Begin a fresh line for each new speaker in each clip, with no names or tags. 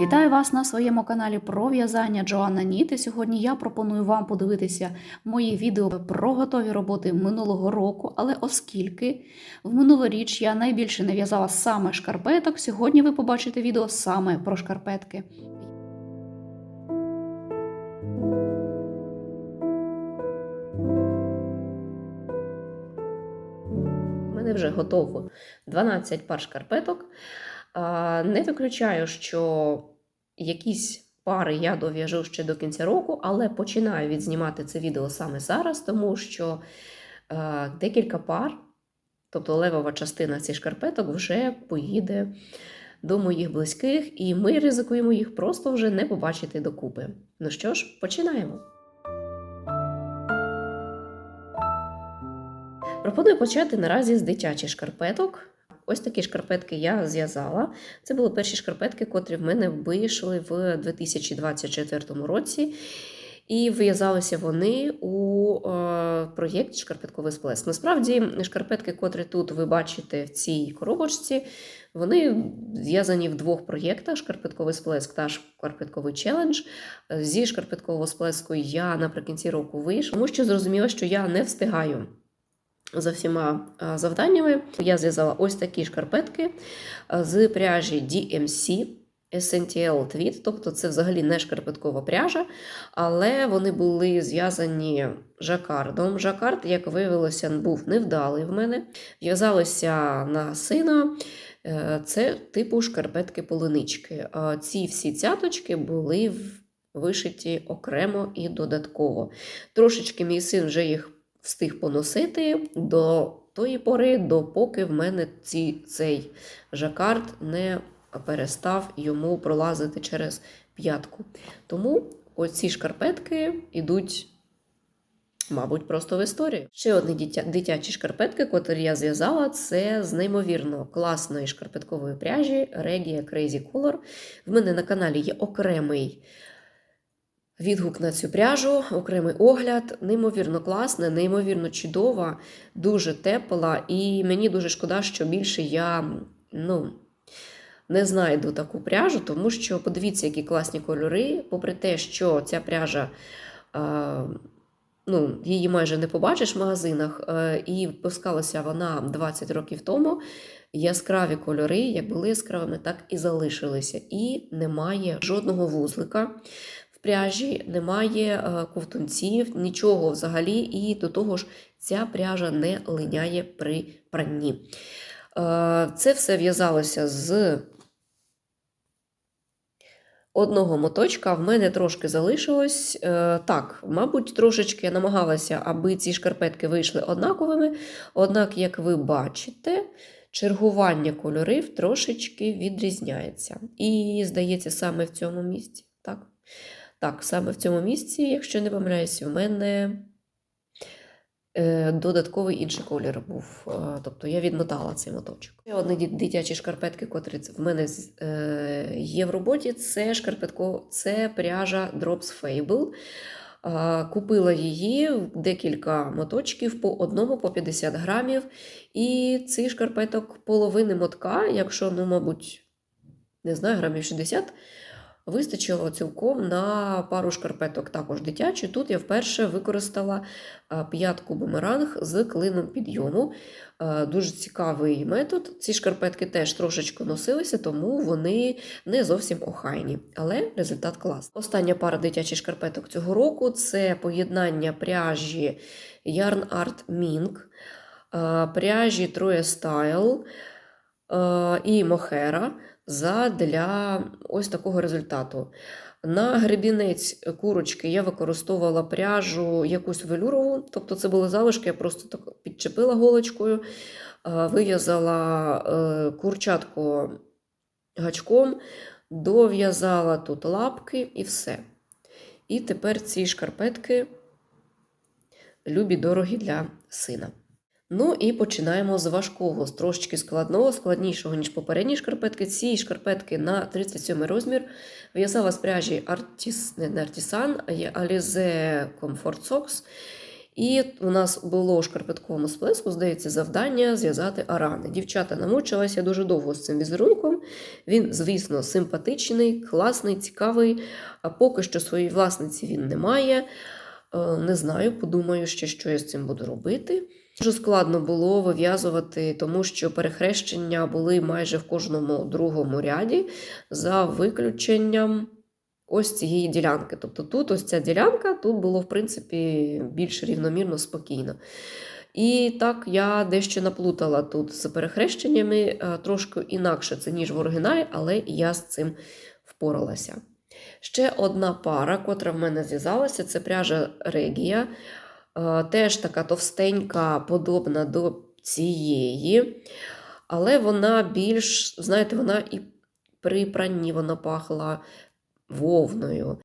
Вітаю вас на своєму каналі про в'язання Джоанна Ніт. І Сьогодні я пропоную вам подивитися мої відео про готові роботи минулого року. Але оскільки в минулоріч я найбільше не в'язала саме шкарпеток, сьогодні ви побачите відео саме про шкарпетки. У мене вже готово 12 пар шкарпеток. Не виключаю, що якісь пари я дов'яжу ще до кінця року, але починаю відзнімати це відео саме зараз, тому що декілька пар, тобто левова частина цих шкарпеток, вже поїде до моїх близьких, і ми ризикуємо їх просто вже не побачити докупи. Ну що ж, починаємо. Пропоную почати наразі з дитячих шкарпеток. Ось такі шкарпетки я зв'язала. Це були перші шкарпетки, котрі в мене вийшли в 2024 році. І в'язалися вони у е, проєкті Шкарпетковий сплеск. Насправді, шкарпетки, котрі тут ви бачите в цій коробочці, вони зв'язані в двох проєктах: Шкарпетковий сплеск та Шкарпетковий челендж. Зі шкарпеткового сплеску я наприкінці року вийшла, тому що зрозуміла, що я не встигаю за всіма завданнями. Я зв'язала ось такі шкарпетки з пряжі DMC. SNTL Tweed, тобто це взагалі не шкарпеткова пряжа, але вони були зв'язані жакардом. Жакард, як виявилося, був невдалий в мене. В'язалися на сина. Е, Це типу шкарпетки полинички. Ці всі цяточки були вишиті окремо і додатково. Трошечки мій син вже їх встиг поносити до тої пори, допоки в мене ці, цей жакард не перестав йому пролазити через п'ятку. Тому оці шкарпетки йдуть, мабуть, просто в історію. Ще одні дитя, дитячі шкарпетки, котрі я зв'язала, це з неймовірно класної шкарпеткової пряжі Regia Crazy Color. В мене на каналі є окремий відгук на цю пряжу, окремий огляд. Неймовірно класна, неймовірно чудова, дуже тепла. І мені дуже шкода, що більше я ну, не знайду таку пряжу, тому що подивіться, які класні кольори. Попри те, що ця пряжа. А, Ну, її майже не побачиш в магазинах, і випускалася вона 20 років тому. Яскраві кольори, як були яскравими, так і залишилися. І немає жодного вузлика пряжі, немає е, ковтунців, нічого взагалі, і до того ж, ця пряжа не линяє при пранні. Е, Це все в'язалося з одного моточка. В мене трошки залишилось. Е, Так, мабуть, трошечки я намагалася, аби ці шкарпетки вийшли однаковими. Однак, як ви бачите, чергування кольорів трошечки відрізняється. І, здається, саме в цьому місці. Так, так саме в цьому місці, якщо не помиляюсь, в мене е, додатковий інший колір був. Е, Тобто я відмотала цей моточок. Ще одні дитячі шкарпетки, котрі в мене е, є в роботі, це шкарпетко, це пряжа Drops Fable. Купила її в декілька моточків по одному по 50 грамів. І цих шкарпеток половини мотка, якщо, ну, мабуть, не знаю, грамів 60, вистачило цілком на пару шкарпеток також дитячі. Тут я вперше використала п'ятку бумеранг з клином підйому. Дуже цікавий метод. Ці шкарпетки теж трошечки носилися, тому вони не зовсім охайні, але результат клас. Остання пара дитячих шкарпеток цього року це поєднання пряжі Yarn Art Mink, пряжі Troye Style і Мохера для ось такого результату. На гребінець курочки я використовувала пряжу якусь велюрову, тобто це були залишки, я просто так підчепила голочкою, вив'язала е, курчатку гачком, дов'язала тут лапки і все. І тепер ці шкарпетки любі дорогі для сина. Ну і починаємо з важкого, з трошечки складного, складнішого, ніж попередні шкарпетки. Ці шкарпетки на 37 розмір в'язала з пряжі Artis, не Artisan, Alize Comfort Socks. І у нас було у шкарпетковому сплеску, здається, завдання зв'язати арани. Дівчата намучилися дуже довго з цим візерунком. Він, звісно, симпатичний, класний, цікавий. А поки що своїй власниці він не має. Е, Не знаю, подумаю ще, що я з цим буду робити. Дуже складно було вив'язувати, тому що перехрещення були майже в кожному другому ряді, за виключенням ось цієї ділянки. Тобто тут ось ця ділянка, тут було, в принципі, більш рівномірно спокійно. І так я дещо наплутала тут з перехрещеннями, е, трошки інакше це, ніж в оригіналі, але я з цим впоралася. Ще одна пара, котра в мене зв'язалася, це пряжа Регія. Е, Теж така товстенька, подобна до цієї. Але вона більш, знаєте, вона і при пранні вона пахла вовною.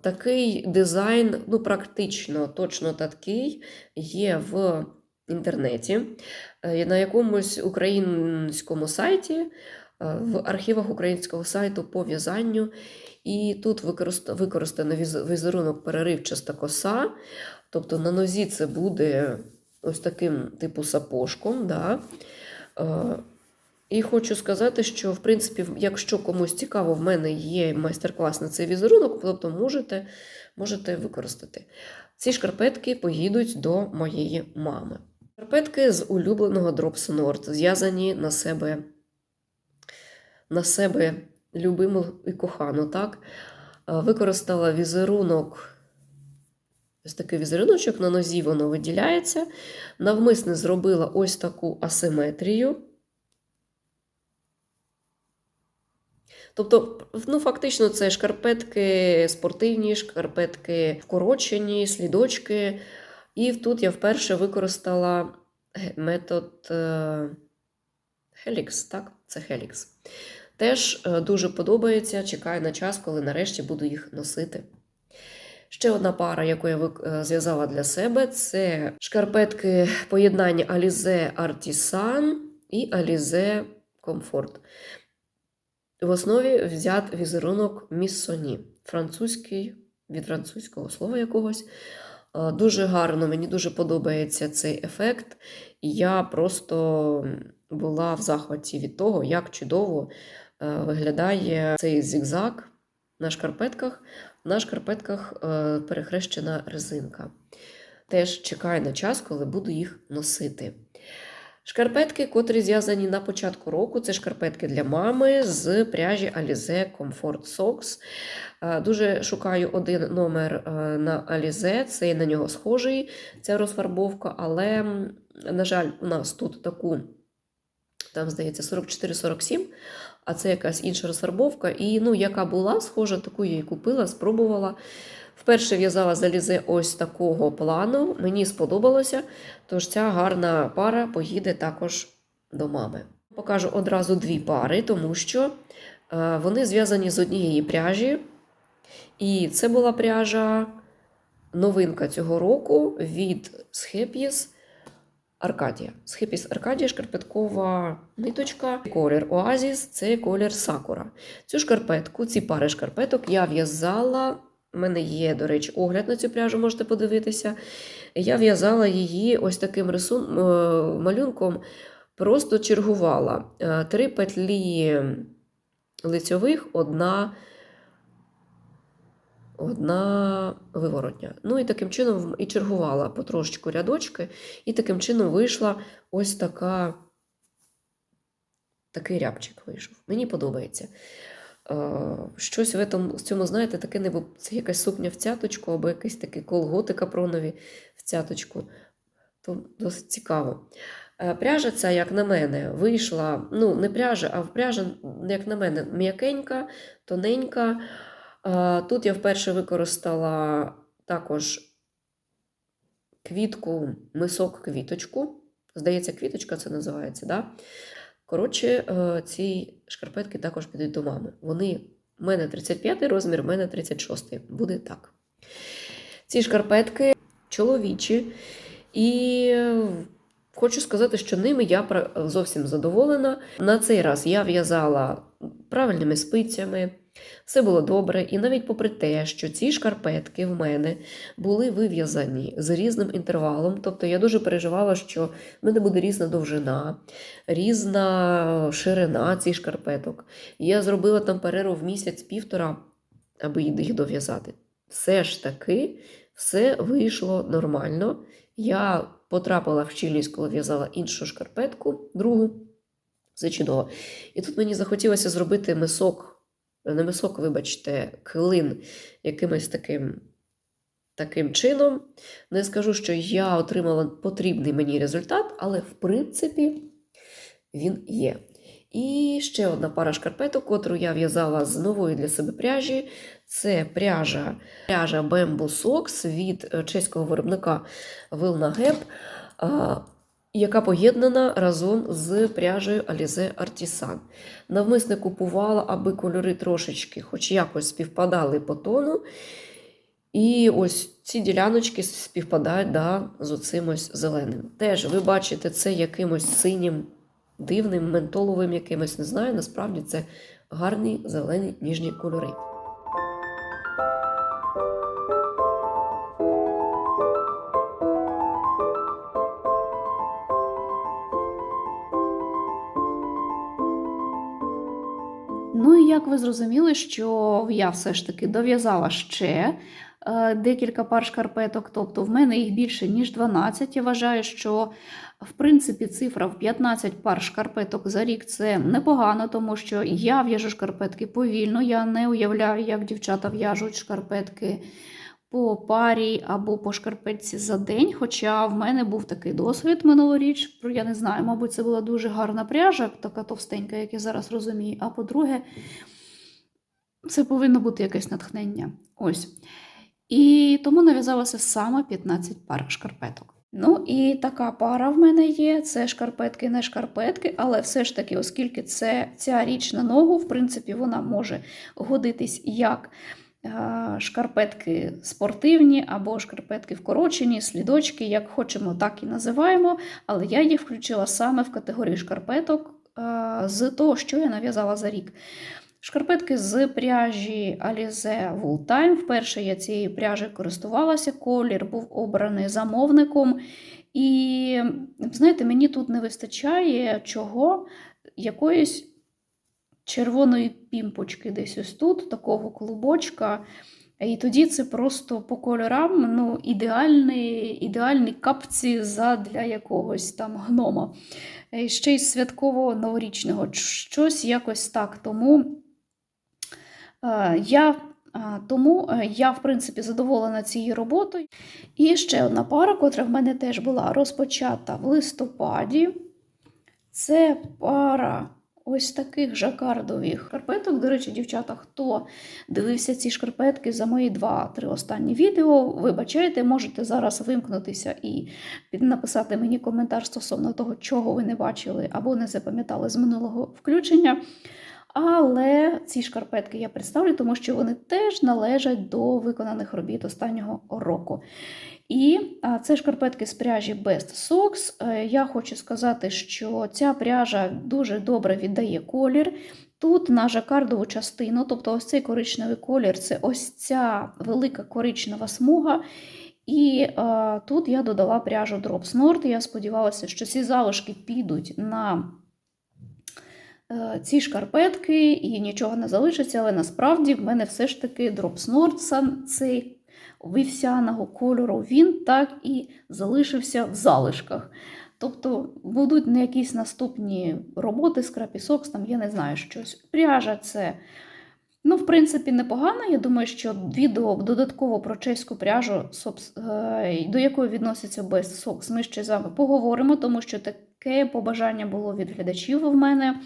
Такий дизайн, ну, практично точно такий, є в інтернеті, Е, на якомусь українському сайті, в архівах українського сайту по в'язанню. І тут використ- використано візерунок переривчаста коса. Тобто на нозі це буде ось таким типу сапожком. Да? Е, І хочу сказати, що в принципі, якщо комусь цікаво, в мене є майстер-клас на цей візерунок, тобто можете, можете використати. Ці шкарпетки поїдуть до моєї мами. Шкарпетки з улюбленого Drops Nord, зв'язані на себе, на себе любиму і кохану. Так? Використала візерунок. Ось такий візеруночок на нозі воно виділяється. Навмисне зробила ось таку асиметрію. Тобто, ну, фактично, це шкарпетки спортивні, шкарпетки вкорочені, слідочки. І тут я вперше використала метод е, Helix, так? Це Helix. Теж е, дуже подобається, чекаю на час, коли нарешті буду їх носити. Ще одна пара, яку я е, зв'язала для себе, це шкарпетки поєднання Alize Artisan і Alize Comfort. В основі взят візерунок Міссоні, французький, від французького слова якогось. Е, Дуже гарно, мені дуже подобається цей ефект. Я просто була в захваті від того, як чудово виглядає цей зігзаг на шкарпетках. На шкарпетках е, перехрещена резинка. Теж чекаю на час, коли буду їх носити. Шкарпетки, котрі зв'язані на початку року, це шкарпетки для мами з пряжі Alize Comfort Socks. Е, Дуже шукаю один номер е, на Alize, цей на нього схожий, ця розфарбовка, але, на жаль, у нас тут таку, там, здається, 44-47, а це якась інша розфарбовка. І ну, яка була схожа, таку я її купила, спробувала. Вперше в'язала з Alize ось такого плану, мені сподобалося, тож ця гарна пара поїде також до мами. Покажу одразу дві пари, тому що е, вони зв'язані з однієї пряжі. І це була пряжа новинка цього року від Schepis Аркадія. Schepis Аркадія шкарпеткова ниточка. Колір Оазіс це колір Сакура. Цю шкарпетку, ці пари шкарпеток я в'язала. У мене є, до речі, огляд на цю пряжу, можете подивитися. Я в'язала її ось таким рисун... е, малюнком, просто чергувала. Е, Три петлі лицьових, одна одна виворотня. Ну і таким чином і чергувала потрошечку рядочки, і таким чином вийшла ось така, такий рябчик вийшов. Мені подобається. Щось в цьому, знаєте, таке ніби це якась сукня в цяточку, або якийсь такий колготи капронові в цяточку. То досить цікаво. Е, Пряжа ця, як на мене, вийшла, ну, не пряжа, а пряжа, як на мене, м'якенька, тоненька. Е, Тут я вперше використала також квітку, мисок квіточку. Здається, квіточка це називається. Да? Коротше, е, ці шкарпетки також підуть до мами. Вони в мене 35 розмір, в мене 36 Буде так. Ці шкарпетки чоловічі. І хочу сказати, що ними я зовсім задоволена. На цей раз я в'язала правильними спицями. Все було добре, і навіть попри те, що ці шкарпетки в мене були вив'язані з різним інтервалом, тобто я дуже переживала, що в мене буде різна довжина, різна ширина цих шкарпеток. Я зробила там перерву в місяць-півтора, аби їх дов'язати. Все ж таки, все вийшло нормально. Я потрапила в щільність, коли в'язала іншу шкарпетку, другу. Все чудово. І тут мені захотілося зробити мисок, не мисок, вибачте, клин якимось таким, таким чином. Не скажу, що я отримала потрібний мені результат, але в принципі він є. І ще одна пара шкарпеток, котру я в'язала з нової для себе пряжі. Це пряжа, пряжа Bamboo Socks від е, чеського виробника Wilna Gap, а, яка поєднана разом з пряжею Alize Artisan. Навмисне купувала, аби кольори трошечки, хоч якось співпадали по тону. І ось ці діляночки співпадають да, з оцим ось зеленим. Теж ви бачите це якимось синім, дивним, ментоловим якимось, не знаю. Насправді це гарні зелені ніжні кольори.
Як ви зрозуміли, що я все ж таки дов'язала ще е, декілька пар шкарпеток, тобто в мене їх більше, ніж 12. Я вважаю, що в принципі цифра в 15 пар шкарпеток за рік це непогано, тому що я в'яжу шкарпетки повільно. Я не уявляю, як дівчата в'яжуть шкарпетки по парі або по шкарпетці за день. Хоча в мене був такий досвід минулоріч. Про я не знаю, мабуть, це була дуже гарна пряжа, така товстенька, як я зараз розумію. А по-друге, це повинно бути якесь натхнення. Ось. І тому нав'язалося саме 15 пар шкарпеток. Ну і така пара в мене є. Це шкарпетки, не шкарпетки, але все ж таки, оскільки це ця річ на ногу, в принципі, вона може годитись як шкарпетки спортивні або шкарпетки вкорочені, слідочки, як хочемо, так і називаємо. Але я їх включила саме в категорію шкарпеток з того, що я нав'язала за рік. Шкарпетки з пряжі Alize Wool Time. Вперше я цією пряжею користувалася, колір був обраний замовником. І, знаєте, мені тут не вистачає чого, якоїсь червоної пімпочки десь ось тут, такого клубочка. І тоді це просто по кольорам ну, ідеальні, ідеальні капці задля якогось там гнома. І Ще й святково-новорічного. Щось якось так. Тому Е, Я е, тому е, я, в принципі, задоволена цією роботою. І ще одна пара, котра в мене теж була розпочата в листопаді. Це пара ось таких жакардових шкарпеток. До речі, дівчата, хто дивився ці шкарпетки за мої два-три останні відео, вибачайте, можете зараз вимкнутися і написати мені коментар стосовно того, чого ви не бачили або не запам'ятали з минулого включення. Але ці шкарпетки я представлю, тому що вони теж належать до виконаних робіт останнього року. І це шкарпетки з пряжі Best Socks. Е, Я хочу сказати, що ця пряжа дуже добре віддає колір. Тут на жакардову частину, тобто ось цей коричневий колір це ось ця велика коричнева смуга. І е, тут я додала пряжу Drops Nord. Я сподівалася, що ці залишки підуть на Е, ці шкарпетки і нічого не залишиться, але насправді в мене все ж таки дропснорд сам цей вівсяного кольору, він так і залишився в залишках. Тобто будуть не якісь наступні роботи, скрапісок, там я не знаю щось. Пряжа це, ну, в принципі, непогано. Я думаю, що відео додатково про чеську пряжу, е, до якої відноситься Best Socks, ми ще з вами поговоримо, тому що таке побажання було від глядачів в мене.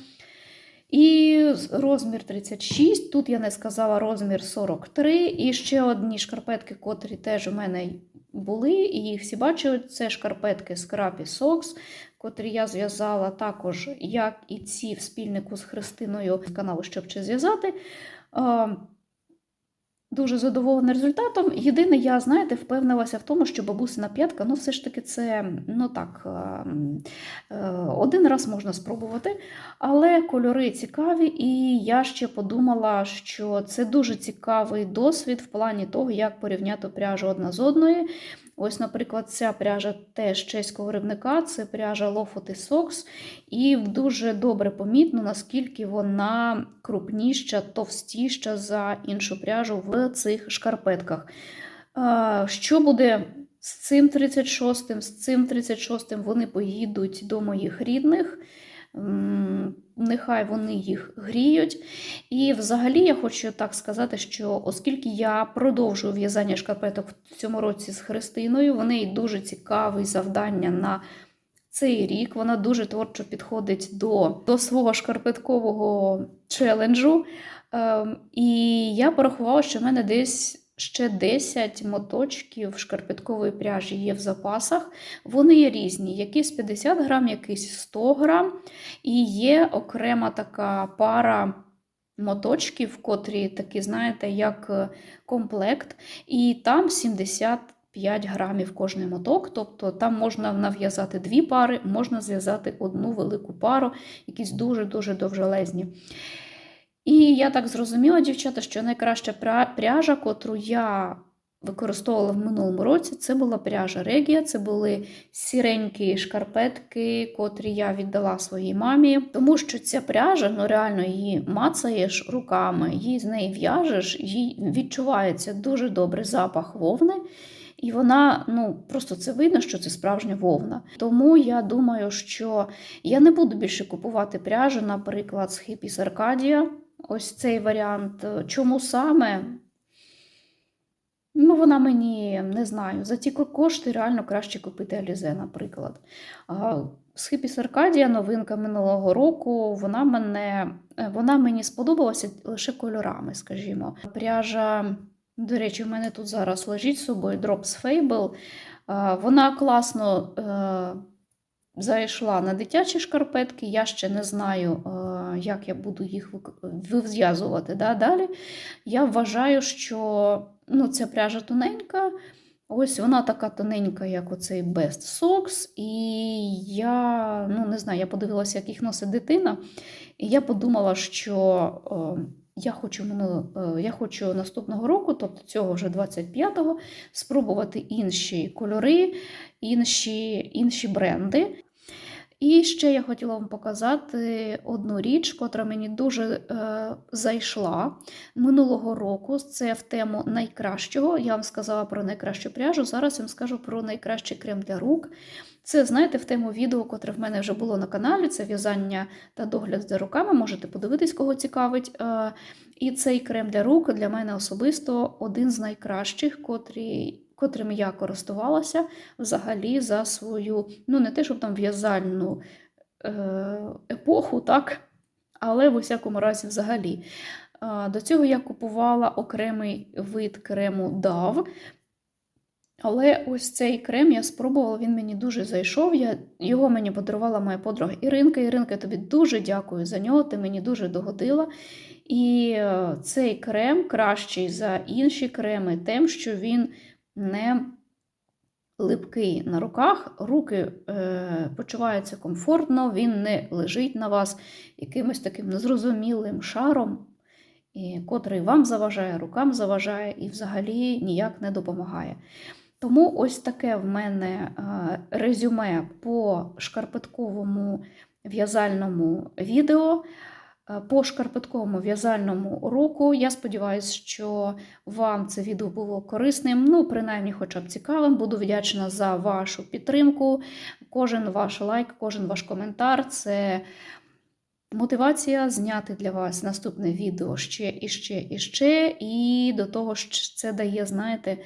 І розмір 36, тут я не сказала розмір 43. І ще одні шкарпетки, котрі теж у мене були, і їх всі бачили. Це шкарпетки Scrappy Socks, котрі я зв'язала також, як і ці в спільнику з Христиною з каналу, щоб чи зв'язати. Дуже задоволена результатом. Єдине, я, знаєте, впевнилася в тому, що бабусина п'ятка, ну, все ж таки, це ну так, е, е, один раз можна спробувати. Але кольори цікаві, і я ще подумала, що це дуже цікавий досвід в плані того, як порівняти пряжу одна з одної. Ось, наприклад, ця пряжа теж чеського виробника, це пряжа Lofoty Socks, і дуже добре помітно, наскільки вона крупніша, товстіша за іншу пряжу в цих шкарпетках. Що буде з цим 36-м? З цим 36-м вони поїдуть до моїх рідних. Нехай вони їх гріють. І взагалі я хочу так сказати, що оскільки я продовжую в'язання шкарпеток в цьому році з Христиною, в неї дуже цікаве завдання на цей рік. Вона дуже творчо підходить до, до свого шкарпеткового челенджу. Ем, і я порахувала, що в мене десь ще 10 моточків шкарпеткової пряжі є в запасах. Вони є різні, якісь 50 грам, якісь 100 грам. І є окрема така пара моточків, котрі такі, знаєте, як е, комплект, і там 75 грамів кожний моток, тобто там можна нав'язати дві пари, можна зв'язати одну велику пару, якісь дуже-дуже довжелезні. І я так зрозуміла, дівчата, що найкраща пряжа, котру я використовувала в минулому році, це була пряжа Регія, це були сіренькі шкарпетки, котрі я віддала своїй мамі. Тому що ця пряжа, ну реально її мацаєш руками, її з неї в'яжеш, їй відчувається дуже добрий запах вовни. І вона, ну просто це видно, що це справжня вовна. Тому я думаю, що я не буду більше купувати пряжу, наприклад, з Hippies Arcadia. Ось цей варіант. Чому саме? Ну, вона мені не знаю. За ті кошти реально краще купити Алізе, наприклад. Hippies Arcadia новинка минулого року. Вона мене е, вона мені сподобалася лише кольорами, скажімо. Пряжа, до речі, в мене тут зараз лежить з собою Drops Fable. Вона класно е, зайшла на дитячі шкарпетки. Я ще не знаю, е, як я буду їх вив'язувати да, далі. Я вважаю, що ну, ця пряжа тоненька. Ось вона така тоненька, як оцей Best Socks. І я ну, не знаю, я подивилася, як їх носить дитина. І я подумала, що е, я хочу, е, я хочу наступного року, тобто цього вже 25-го, спробувати інші кольори, інші, інші бренди. І ще я хотіла вам показати одну річ, котра мені дуже е, зайшла минулого року. Це в тему найкращого. Я вам сказала про найкращу пряжу. Зараз я вам скажу про найкращий крем для рук. Це, знаєте, в тему відео, котре в мене вже було на каналі. Це в'язання та догляд за руками. Можете подивитись, кого цікавить. Е, і цей крем для рук для мене особисто один з найкращих, котрі, котрим я користувалася взагалі за свою, ну не те, щоб там в'язальну е, епоху, так, але в усякому разі взагалі. До цього я купувала окремий вид крему DAV. Але ось цей крем я спробувала, він мені дуже зайшов. Я, його мені подарувала моя подруга Іринка. Іринка, я тобі дуже дякую за нього, ти мені дуже догодила. І е, цей крем кращий за інші креми, тим, що він не липкий на руках, руки е, почуваються комфортно, він не лежить на вас якимось таким незрозумілим шаром, і, котрий вам заважає, рукам заважає і взагалі ніяк не допомагає. Тому ось таке в мене е, резюме по шкарпетковому в'язальному відео. Е, По шкарпетковому в'язальному уроку. Я сподіваюся, що вам це відео було корисним, ну, принаймні, хоча б цікавим. Буду вдячна за вашу підтримку. Кожен ваш лайк, кожен ваш коментар це мотивація зняти для вас наступне відео ще і ще і ще. І до того ж, це дає, знаєте,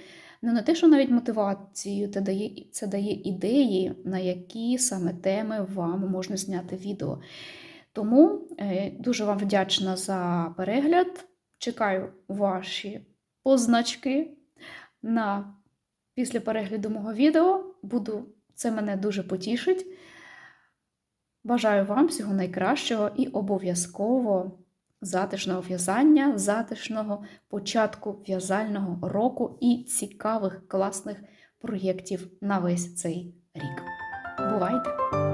ну не те, що навіть мотивацію, це дає, це дає ідеї, на які саме теми вам можна зняти відео. Тому е, дуже вам вдячна за перегляд. Чекаю ваші позначки на після перегляду мого відео. Буду, це мене дуже потішить. Бажаю вам всього найкращого і обов'язково затишного в'язання, затишного початку в'язального року і цікавих класних проєктів на весь цей рік. Бувайте!